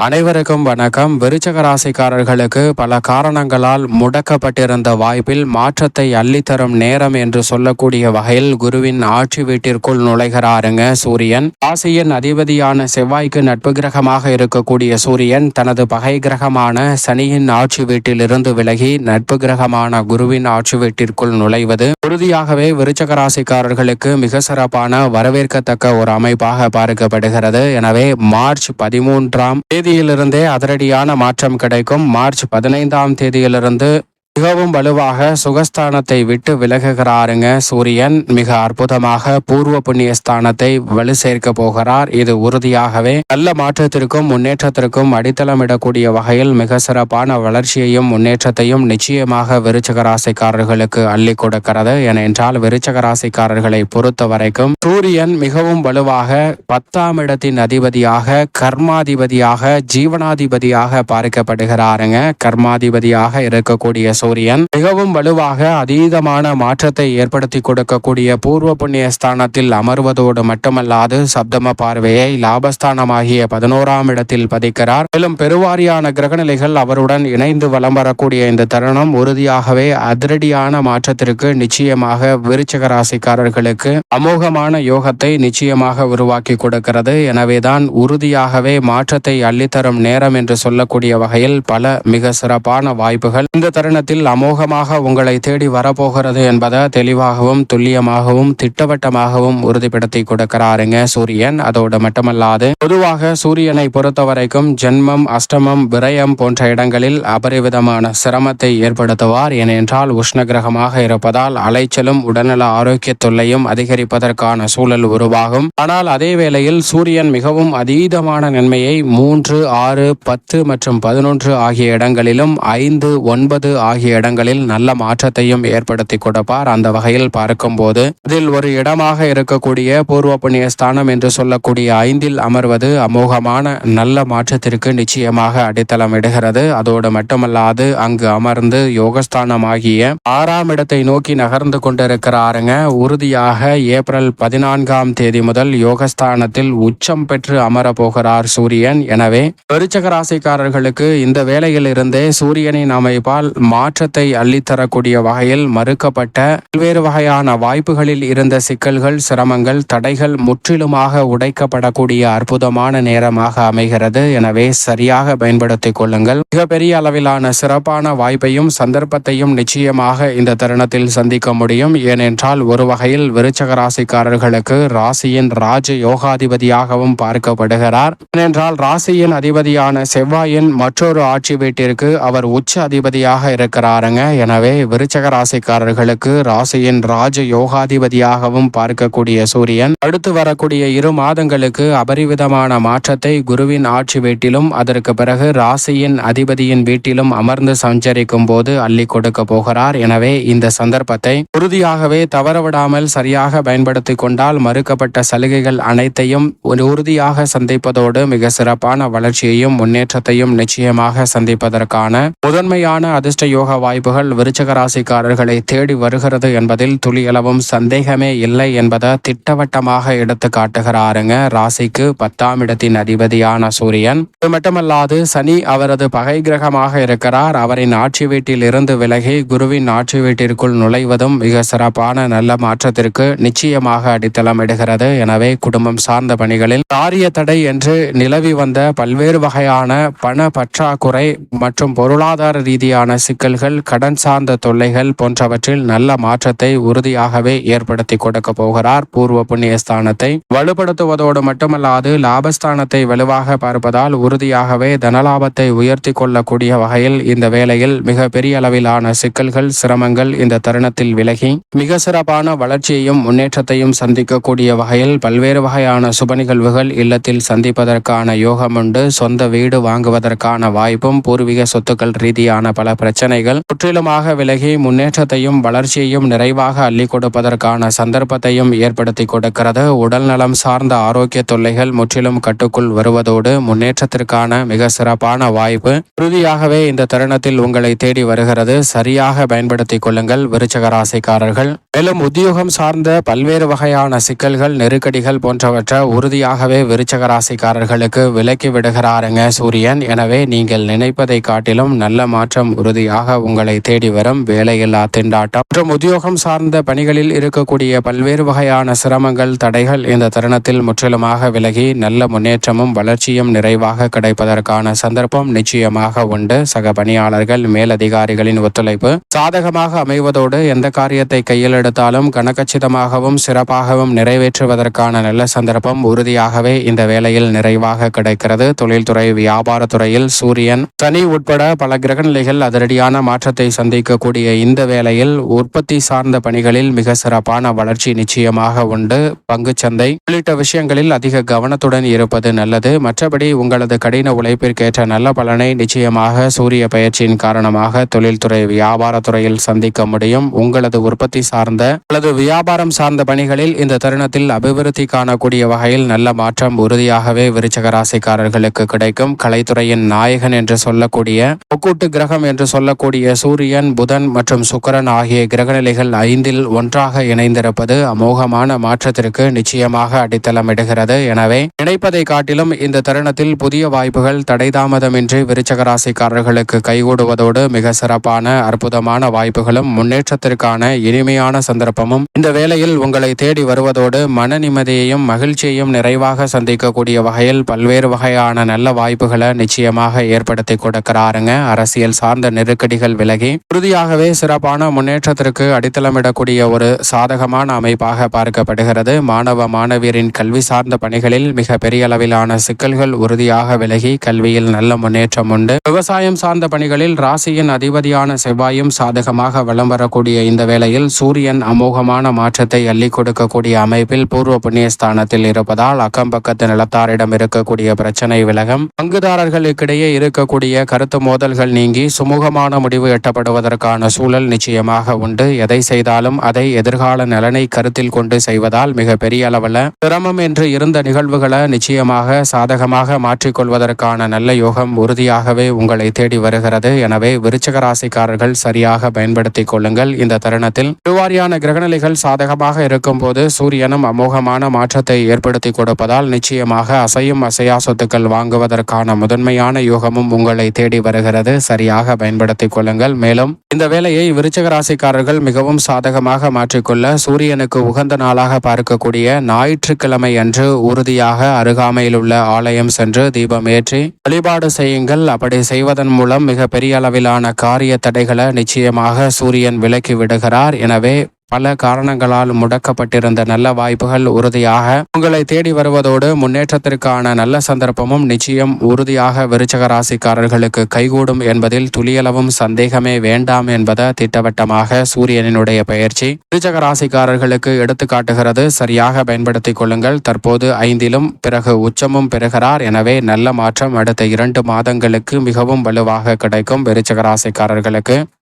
அனைவருக்கும் வணக்கம். விருச்சக ராசிக்காரர்களுக்கு பல காரணங்களால் முடக்கப்பட்டிருந்த வாய்ப்பில் மாற்றத்தை அள்ளித்தரும் நேரம் என்று சொல்லக்கூடிய வகையில் குருவின் ஆட்சி வீட்டிற்குள் நுழைகிறாருங்க சூரியன். ராசியின் அதிபதியான செவ்வாய்க்கு நட்பு கிரகமாக இருக்கக்கூடிய சூரியன் தனது பகை கிரகமான சனியின் ஆட்சி வீட்டிலிருந்து விலகி நட்பு கிரகமான குருவின் ஆட்சி வீட்டிற்குள் நுழைவது உறுதியாகவே விருச்சக ராசிக்காரர்களுக்கு மிக சிறப்பான வரவேற்கத்தக்க ஒரு அமைப்பாக பார்க்கப்படுகிறது. எனவே மார்ச் பதிமூன்றாம் தேதியிலிருந்தே அதிரடியான மாற்றம் கிடைக்கும். மார்ச் பதினைந்தாம் தேதியிலிருந்து மிகவும் வலுவாக சுகஸ்தானத்தை விட்டு விலகுகிறாருங்க சூரியன். மிக அற்புதமாக பூர்வ புண்ணிய ஸ்தானத்தை வலு சேர்க்க போகிறார். இது உறுதியாகவே நல்ல மாற்றத்திற்கும் முன்னேற்றத்திற்கும் அடித்தளமிடக்கூடிய வகையில் மிக சிறப்பான வளர்ச்சியையும் முன்னேற்றத்தையும் நிச்சயமாக விருச்சக ராசிக்காரர்களுக்கு அள்ளி கொடுக்கிறது. ஏனென்றால் விருச்சக ராசிக்காரர்களை பொறுத்த வரைக்கும் சூரியன் மிகவும் வலுவாக பத்தாம் இடத்தின் அதிபதியாக கர்மாதிபதியாக ஜீவனாதிபதியாக பார்க்கப்படுகிறாருங்க. கர்மாதிபதியாக இருக்கக்கூடிய சூரியன் மிகவும் வலுவாக அதீதமான மாற்றத்தை ஏற்படுத்தி கொடுக்கக்கூடிய பூர்வ புண்ணிய ஸ்தானத்தில் அமர்வதோடு மட்டுமல்லாது சப்தம பார்வையை லாபஸ்தானமாகிய பதினோராம் இடத்தில் பதிக்கிறார். மேலும் பெருவாரியான கிரகநிலைகள் அவருடன் இணைந்து வலம் வரக்கூடிய இந்த தருணம் உறுதியாகவே அதிரடியான மாற்றத்திற்கு நிச்சயமாக விருச்சக ராசிக்காரர்களுக்கு அமோகமான யோகத்தை நிச்சயமாக உருவாக்கி கொடுக்கிறது. எனவேதான் உறுதியாகவே மாற்றத்தை அள்ளித்தரும் நேரம் என்று சொல்லக்கூடிய வகையில் பல மிக சிறப்பான வாய்ப்புகள் இந்த தருணத்தில் அமோகமாக உங்களை தேடி வரப்போகிறது என்பதை தெளிவாகவும் துல்லியமாகவும் திட்டவட்டமாகவும் உறுதிப்படுத்தி கொடுக்கிறாருங்க சூரியன். அதோடு மட்டுமல்லாது பொதுவாக சூரியனை பொறுத்த வரைக்கும் ஜென்மம் அஷ்டமம் விரயம் போன்ற இடங்களில் அபரிவிதமான சிரமத்தை ஏற்படுத்துவார். ஏனென்றால் உஷ்ண கிரகமாக இருப்பதால் அலைச்சலும் உடல்நல ஆரோக்கிய தொல்லையும் அதிகரிப்பதற்கான சூழல் உருவாகும். ஆனால் அதே வேளையில் சூரியன் மிகவும் அதீதமான நன்மையை மூன்று ஆறு பத்து மற்றும் பதினொன்று ஆகிய இடங்களிலும் ஐந்து ஒன்பது ஆகிய ஆகிய இடங்களில் நல்ல மாற்றத்தையும் ஏற்படுத்தி கொடுப்பார். அந்த வகையில் பார்க்கும்போது அதில் ஒரு இடமாக இருக்கக்கூடிய பூர்வ புண்ணிய ஸ்தானம் என்று சொல்லக்கூடிய ஐந்தில் அமர்வது அமோகமான நல்ல மாற்றத்திற்கு நிச்சயமாக அடித்தளம் இடுகிறது. அதோடு மட்டுமல்லாது அங்கு அமர்ந்து யோகஸ்தானமாகிய ஆறாம் இடத்தை நோக்கி நகர்ந்து கொண்டிருக்கிறாருங்க. உறுதியாக ஏப்ரல் பதினான்காம் தேதி முதல் யோகஸ்தானத்தில் உச்சம் பெற்று அமர போகிறார் சூரியன். எனவே விருச்சக ராசிக்காரர்களுக்கு இந்த வேளையில் இருந்தே சூரியனின் அமைப்பால் மாற்றத்தை அள்ளித்தரக்கூடிய வகையில் மறுக்கப்பட்ட பல்வேறு வகையான வாய்ப்புகளில் இருந்த சிக்கல்கள் சிரமங்கள் தடைகள் முற்றிலுமாக உடைக்கப்படக்கூடிய அற்புதமான நேரமாக அமைகிறது. எனவே சரியாக பயன்படுத்திக் கொள்ளுங்கள். மிகப்பெரிய அளவிலான சிறப்பான வாய்ப்பையும் சந்தர்ப்பத்தையும் நிச்சயமாக இந்த தருணத்தில் சந்திக்க முடியும். ஏனென்றால் ஒரு வகையில் விருச்சக ராசிக்காரர்களுக்கு ராசியின் ராஜ யோகாதிபதியாகவும் பார்க்கப்படுகிறார். ஏனென்றால் ராசியின் அதிபதியான செவ்வாயின் மற்றொரு ஆட்சி வீட்டிற்கு அவர் உச்ச அதிபதியாக இருக்கிறாருங்க எனவே விருச்சக ராசிக்காரர்களுக்கு ராசியின் ராஜ யோகாதிபதியாகவும் பார்க்கக்கூடிய சூரியன். அடுத்து வரக்கூடிய இரு மாதங்களுக்கு அபரிவிதமான மாற்றத்தை குருவின் ஆட்சி வீட்டிலும் அதற்கு பிறகு ராசியின் அதிபதியின் வீட்டிலும் அமர்ந்து சஞ்சரிக்கும் போது அள்ளி கொடுக்க போகிறார். எனவே இந்த சந்தர்ப்பத்தை உறுதியாகவே தவறவிடாமல் சரியாக பயன்படுத்திக் கொண்டால் மறுக்கப்பட்ட சலுகைகள் அனைத்தையும் ஒரு உறுதியாக சந்திப்பதோடு மிக சிறப்பான வளர்ச்சியையும் முன்னேற்றத்தையும் நிச்சயமாக சந்திப்பதற்கான முதன்மையான அதிர்ஷ்ட யோக வாய்ப்புகள் விருச்சக ராசிக்காரர்களை தேடி வருகிறது என்பதில் துளியளவும் சந்தேகமே இல்லை என்பதை திட்டவட்டமாக எடுத்து காட்டுகிறாருங்க. ராசிக்கு பத்தாம் இடத்தின் அதிபதியான சூரியன். இது மட்டுமல்லாது சனி அவரது பகை கிரகமாக இருக்கிறார். அவரின் ஆட்சி வீட்டில் இருந்து விலகி குருவின் ஆட்சி வீட்டிற்குள் நுழைவதும் மிக சிறப்பான நல்ல மாற்றத்திற்கு நிச்சயமாக அடித்தளம் இடுகிறது. எனவே குடும்பம் சார்ந்த பணிகளில் காரிய தடை என்று நிலவி வந்த பல்வேறு வகையான பண பற்றாக்குறை மற்றும் பொருளாதார ரீதியான சிக்கல்கள் கடன் சார்ந்த தொல்லைகள் போன்றவற்றில் நல்ல மாற்றத்தை உறுதியாகவே ஏற்படுத்தி கொடுக்க போகிறார். பூர்வ புண்ணிய ஸ்தானத்தை வலுப்படுத்துவதோடு மட்டுமல்லாது லாபஸ்தானத்தை வலுவாக பார்ப்பதால் உறுதியாகவே தனலாபத்தை உயர்த்தி கொள்ளக்கூடிய வகையில் இந்த வேளையில் மிக பெரிய அளவிலான சிக்கல்கள் சிரமங்கள் இந்த தருணத்தில் விலகி மிக சிறப்பான வளர்ச்சியையும் முன்னேற்றத்தையும் சந்திக்கக்கூடிய வகையில் பல்வேறு வகையான சுப நிகழ்வுகள் இல்லத்தில் சந்திப்பதற்கான யோகம் உண்டு. சொந்த வீடு வாங்குவதற்கான வாய்ப்பும் பூர்வீக சொத்துக்கள் ரீதியான பல பிரச்சனைகள் பிரச்சனைகள் முற்றிலுமாக விலகி முன்னேற்றத்தையும் வளர்ச்சியையும் நிறைவாக அள்ளி கொடுப்பதற்கான சந்தர்ப்பத்தையும் ஏற்படுத்தி கொடுக்கிறது. உடல் நலம் சார்ந்த ஆரோக்கிய தொல்லைகள் முற்றிலும் கட்டுக்குள் வருவதோடு முன்னேற்றத்திற்கான மிக சிறப்பான வாய்ப்பு உறுதியாகவே இந்த தருணத்தில் உங்களை தேடி வருகிறது. சரியாக பயன்படுத்திக் கொள்ளுங்கள் விருச்சக ராசிக்காரர்கள் மேலும் உத்தியோகம் சார்ந்த பல்வேறு வகையான சிக்கல்கள் நெருக்கடிகள் போன்றவற்றை உறுதியாகவே விருச்சக ராசிக்காரர்களுக்கு விலக்கி விடுகிறாருங்க சூரியன். எனவே நீங்கள் நினைப்பதை காட்டிலும் நல்ல மாற்றம் உறுதியாக உங்களை தேடி வரும் வேலையில்லா திண்டாட்டம் மற்றும் உத்தியோகம் சார்ந்த பணிகளில் இருக்கக்கூடிய பல்வேறு வகையான சிரமங்கள் தடைகள் இந்த தருணத்தில் முற்றிலுமாக விலகி நல்ல முன்னேற்றமும் வளர்ச்சியும் நிறைவாக கிடைப்பதற்கான சந்தர்ப்பம் நிச்சயமாக உண்டு. சக பணியாளர்கள் மேலதிகாரிகளின் ஒத்துழைப்பு சாதகமாக அமைவதோடு எந்த காரியத்தை கையில் எடுத்தாலும் கனகச்சிதமாகவும் சிறப்பாகவும் நிறைவேற்றுவதற்கான நல்ல சந்தர்ப்பம் உறுதியாகவே இந்த வேளையில் நிறைவாக கிடைக்கிறது. தொழில்துறை வியாபாரத்துறையில் சூரியன் சனி உட்பட பல கிரகநிலைகள் அதிரடியான மாற்றத்தை சந்திக்கக்கூடிய இந்த வேளையில் உற்பத்தி சார்ந்த பணிகளில் மிக சிறப்பான வளர்ச்சி நிச்சயமாக உண்டு. பங்குச்சந்தை உள்ளிட்ட விஷயங்களில் அதிக கவனத்துடன் இருப்பது நல்லது. மற்றபடி உங்களது கடின உழைப்பிற்கேற்ற நல்ல பலனை நிச்சயமாக சூரிய பயிற்சியின் காரணமாக தொழில்துறை வியாபாரத்துறையில் சந்திக்க முடியும். உங்களது உற்பத்தி சார்ந்த அல்லது வியாபாரம் சார்ந்த பணிகளில் இந்த தருணத்தில் அபிவிருத்தி காணக்கூடிய வகையில் நல்ல மாற்றம் உறுதியாகவே விருச்சக ராசிக்காரர்களுக்கு கிடைக்கும். கலைத்துறையின் நாயகன் என்று சொல்லக்கூடிய முக்கூட்டு கிரகம் என்று சொல்லக்கூடிய சூரியன் புதன் மற்றும் சுக்கரன் ஆகிய கிரகநிலைகள் ஐந்தில் ஒன்றாக இணைந்திருப்பது அமோகமான மாற்றத்திற்கு நிச்சயமாக அடித்தளமிடுகிறது. எனவே நினைப்பதை காட்டிலும் இந்த தருணத்தில் புதிய வாய்ப்புகள் தடைதாமதமின்றி விருச்சகராசிக்காரர்களுக்கு கைகூடுவதோடு மிக சிறப்பான அற்புதமான வாய்ப்புகளும் முன்னேற்றத்திற்கான இனிமையான சந்தர்ப்பமும் இந்த வேளையில் உங்களை தேடி வருவதோடு மன நிம்மதியையும் மகிழ்ச்சியையும் நிறைவாக சந்திக்கக்கூடிய வகையில் பல்வேறு வகையான நல்ல வாய்ப்புகளை நிச்சயமாக ஏற்படுத்தி கொடுக்கிறாருங்க. அரசியல் சார்ந்த நெருக்கடிகள் விலகி உறுதியாகவே சிறப்பான முன்னேற்றத்திற்கு அடித்தளமிடக்கூடிய ஒரு சாதகமான அமைப்பாக பார்க்கப்படுகிறது. மாணவ மாணவியரின் கல்வி சார்ந்த பணிகளில் மிக பெரிய அளவிலான சிக்கல்கள் உறுதியாக விலகி கல்வியில் நல்ல முன்னேற்றம் உண்டு. விவசாயம் சார்ந்த பணிகளில் ராசியின் அதிபதியான செவ்வாயும் சாதகமாக வலம் வரக்கூடிய இந்த வேளையில் சூரியன் அமோகமான மாற்றத்தை அள்ளி கொடுக்கக்கூடிய அமைப்பில் பூர்வ புண்ணியஸ்தானத்தில் இருப்பதால் அக்கம் பக்கத்து நிலத்தாரிடம் இருக்கக்கூடிய பிரச்சனை விலகம். பங்குதாரர்களுக்கிடையே இருக்கக்கூடிய கருத்து மோதல்கள் நீங்கி சுமூகமான முடிவு எட்டப்படுவதற்கான சூழல் நிச்சயமாக உண்டு. எதை செய்தாலும் அதை எதிர்கால நலனை கருத்தில் கொண்டு செய்வதால் மிக பெரிய அளவில் சிரமம் என்று இருந்த நிகழ்வுகளை நிச்சயமாக சாதகமாக மாற்றிக்கொள்வதற்கான நல்ல யோகம் உறுதியாகவே உங்களை தேடி வருகிறது. எனவே விருச்சக ராசிக்காரர்கள் சரியாக பயன்படுத்திக் கொள்ளுங்கள். இந்த தருணத்தில் திருவாரியான கிரகநிலைகள் சாதகமாக இருக்கும்போது சூரியனும் அமோகமான மாற்றத்தை ஏற்படுத்தி கொடுப்பதால் நிச்சயமாக அசையும் அசையா சொத்துக்கள் வாங்குவதற்கான முதன்மையான யோகமும் உங்களை தேடி வருகிறது. சரியாக பயன்படுத்திக் கொள்ளுங்கள். மேலும் இந்த வேலையை விருச்சக ராசிக்காரர்கள் மிகவும் சாதகமாக மாற்றிக்கொள்ள சூரியனுக்கு உகந்த நாளாக பார்க்கக்கூடிய ஞாயிற்றுக்கிழமை அன்று உறுதியாக அருகாமையில் உள்ள ஆலயம் சென்று தீபம் ஏற்றி வழிபாடு செய்யுங்கள். அப்படி செய்வதன் மூலம் மிக பெரிய அளவிலான காரிய தடைகளை நிச்சயமாக சூரியன் விலக்கி விடுகிறார். எனவே பல காரணங்களால் முடக்கப்பட்டிருந்த நல்ல வாய்ப்புகள் உறுதியாக உங்களை தேடி வருவதோடு முன்னேற்றத்திற்கான நல்ல சந்தர்ப்பமும் நிச்சயம் உறுதியாக விருச்சக ராசிக்காரர்களுக்கு கைகூடும் என்பதில் துளியளவும் சந்தேகமே வேண்டாம் என்பதை திட்டவட்டமாக சூரியனினுடைய பயிற்சி விருச்சக ராசிக்காரர்களுக்கு எடுத்துக்காட்டுகிறது சரியாக பயன்படுத்திக் கொள்ளுங்கள். தற்போது ஐந்திலும் பிறகு உச்சமும் பெறுகிறார். எனவே நல்ல மாற்றம் அடுத்த இரண்டு மாதங்களுக்கு மிகவும் வலுவாக கிடைக்கும் விருச்சக ராசிக்காரர்களுக்கு.